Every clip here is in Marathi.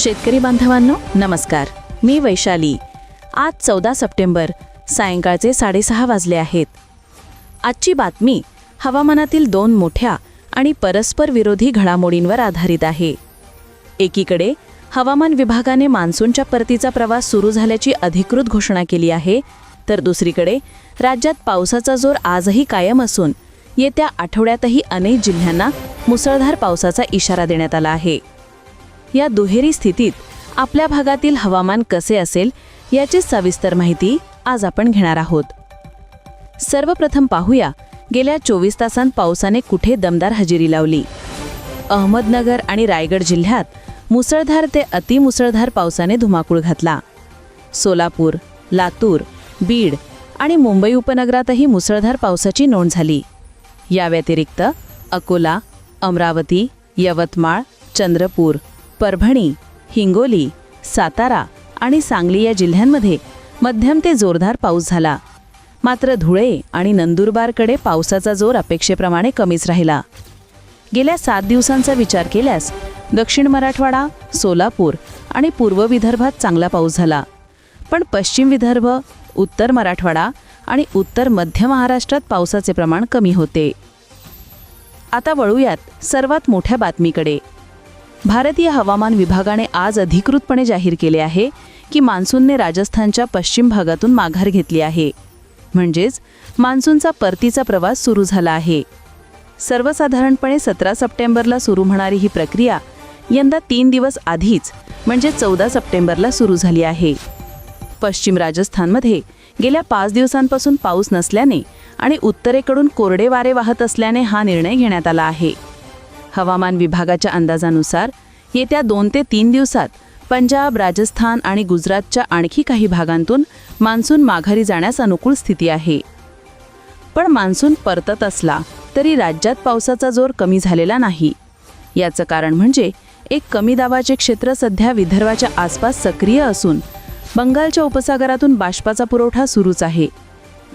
शेतकरी बांधवांनो नमस्कार. मी वैशाली. आज चौदा सप्टेंबर सायंकाळचे साडेसहा वाजले आहेत. आजची बातमी हवामानातील दोन मोठ्या आणि परस्पर विरोधी घडामोडींवर आधारित आहे. एकीकडे हवामान विभागाने मान्सूनच्या परतीचा प्रवास सुरू झाल्याची अधिकृत घोषणा केली आहे तर दुसरीकडे राज्यात पावसाचा जोर आजही कायम असून येत्या आठवड्यातही अनेक जिल्ह्यांना मुसळधार पावसाचा इशारा देण्यात आला आहे. या दुहेरी स्थितीत आपल्या भागातील हवामान कसे असेल याची सविस्तर माहिती आज आपण घेणार आहोत. सर्वप्रथम पाहूया गेल्या चोवीस तासांत पावसाने कुठे दमदार हजेरी लावली? अहमदनगर आणि रायगड जिल्ह्यात मुसळधार ते अतिमुसळधार पावसाने धुमाकूळ घातला. सोलापूर लातूर बीड आणि मुंबई उपनगरातही मुसळधार पावसाची नोंद झाली. या व्यतिरिक्त अकोला अमरावती यवतमाळ चंद्रपूर परभणी हिंगोली सातारा आणि सांगली या जिल्ह्यांमध्ये मध्यम ते जोरदार पाऊस झाला. मात्र धुळे आणि नंदुरबारकडे पावसाचा जोर अपेक्षेप्रमाणे कमीच राहिला. गेल्या सात दिवसांचा विचार केल्यास दक्षिण मराठवाडा सोलापूर आणि पूर्व विदर्भात चांगला पाऊस झाला. पण पश्चिम विदर्भ उत्तर मराठवाडा आणि उत्तर मध्य महाराष्ट्रात पावसाचे प्रमाण कमी होते. आता वळूयात सर्वात मोठ्या बातमीकडे. भारतीय हवामान विभागाने आज अधिकृतपणे जाहीर केले आहे की मान्सूनने राजस्थानच्या पश्चिम भागातून माघार घेतली आहे. म्हणजेच मान्सूनचा परतीचा प्रवास सुरू झाला आहे. सर्वसाधारणपणे सतरा सप्टेंबरला सुरू होणारी ही प्रक्रिया यंदा तीन दिवस आधीच म्हणजे चौदा सप्टेंबरला सुरू झाली आहे. पश्चिम राजस्थानमध्ये गेल्या पाच दिवसांपासून पाऊस नसल्याने आणि उत्तरेकडून कोरडे वारे वाहत असल्याने हा निर्णय घेण्यात आला आहे. हवामान विभागाच्या अंदाजानुसार येत्या दोन ते तीन दिवसात पंजाब राजस्थान आणि गुजरातच्या आणखी काही भागांतून मान्सून माघारी जाण्यास अनुकूल स्थिती आहे. पण मान्सून परतत असला तरी राज्यात पावसाचा जोर कमी झालेला नाही. याचं कारण म्हणजे एक कमी दाबाचे क्षेत्र सध्या विदर्भाच्या आसपास सक्रिय असून बंगालच्या उपसागरातून बाष्पाचा पुरवठा सुरूच आहे.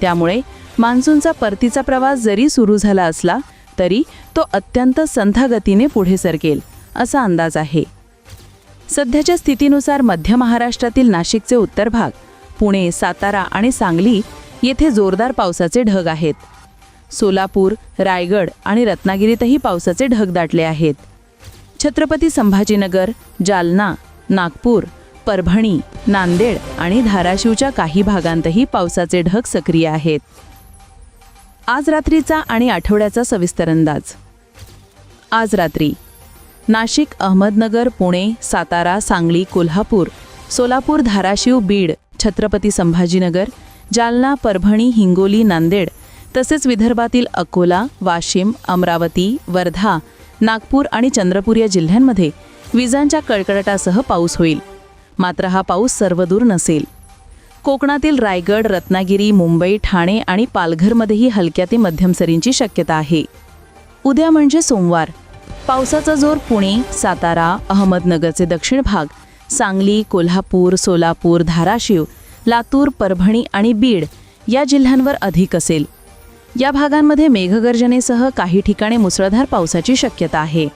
त्यामुळे मान्सूनचा परतीचा प्रवास जरी सुरू झाला असला तरी तो अत्यंत संथ गतीने पुढे सरकेल असा अंदाज आहे. सध्याच्या स्थितीनुसार मध्य महाराष्ट्रातील नाशिकचे उत्तर भाग पुणे सातारा आणि सांगली येथे जोरदार पावसाचे ढग आहेत. सोलापूर रायगड आणि रत्नागिरीतही पावसाचे ढग दाटले आहेत. छत्रपती संभाजीनगर जालना नागपूर परभणी नांदेड आणि धाराशिवच्या काही भागांतही पावसाचे ढग सक्रिय आहेत. आज रात्रीचा आणि आठवड्याचा सविस्तर अंदाज. आज रात्री नाशिक अहमदनगर पुणे सातारा सांगली कोल्हापूर सोलापूर धाराशिव बीड छत्रपती संभाजीनगर जालना परभणी हिंगोली नांदेड तसेच विदर्भातील अकोला वाशिम अमरावती वर्धा नागपूर आणि चंद्रपूर या जिल्ह्यांमध्ये विजांच्या कडकडाटासह पाऊस होईल. मात्र हा पाऊस सर्वदूर नसेल. कोकणातील रायगड रत्नागिरी मुंबई ठाणे आणि पालघरमध्येही हलक्या ते मध्यम सरींची शक्यता आहे. उद्या म्हणजे सोमवार. पावसाचा जोर पुणे सातारा अहमदनगरचे दक्षिण भाग सांगली कोल्हापूर सोलापूर धाराशिव लातूर परभणी आणि बीड या जिल्ह्यांवर अधिक असेल. या भागांमध्ये मेघगर्जनेसह काही ठिकाणी मुसळधार पावसाची शक्यता आहे.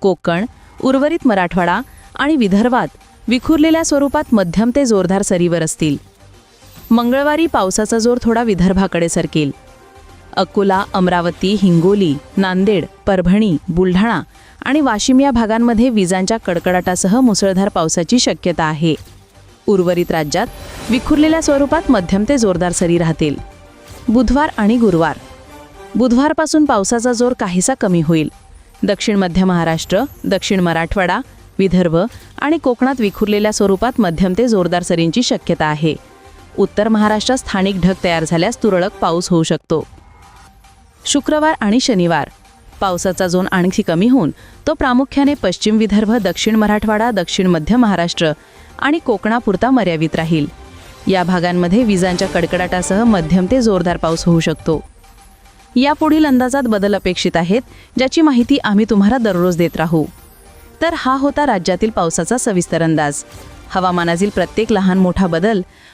कोकण उर्वरित मराठवाडा आणि विदर्भात विखुरलेल्या स्वरूपात मध्यम ते जोरदार सरीवर असतील. मंगळवारी पावसाचा जोर थोडा विदर्भाकडे सरकेल. अकोला अमरावती हिंगोली नांदेड परभणी बुलढाणा आणि वाशिम या भागांमध्ये विजांच्या कडकडाटासह मुसळधार पावसाची शक्यता आहे. उर्वरित राज्यात विखुरलेल्या स्वरूपात मध्यम ते जोरदार सरी राहतील. बुधवार आणि गुरुवार. बुधवारपासून पावसाचा जोर काहीसा कमी होईल. दक्षिण मध्य महाराष्ट्र दक्षिण मराठवाडा विदर्भ आणि कोकणात विखुरलेल्या स्वरूपात मध्यम ते जोरदार सरींची शक्यता आहे. उत्तर महाराष्ट्रात स्थानिक ढग तयार झाल्यास तुरळक पाऊस होऊ शकतो. शुक्रवार आणि शनिवार. पावसाचा झोन आणखी कमी होऊन तो प्रामुख्याने पश्चिम विदर्भ दक्षिण मराठवाडा दक्षिण मध्य महाराष्ट्र आणि कोकणापुरता मर्यादित राहील. या भागांमध्ये विजांच्या कडकडाटासह मध्यम ते जोरदार पाऊस होऊ शकतो. यापुढील अंदाजात बदल अपेक्षित आहेत ज्याची माहिती आम्ही तुम्हाला दररोज देत राहू. तर हा होता राज्यातील पावसाचा सविस्तर अंदाज. हवामानातील प्रत्येक लहान मोठा बदल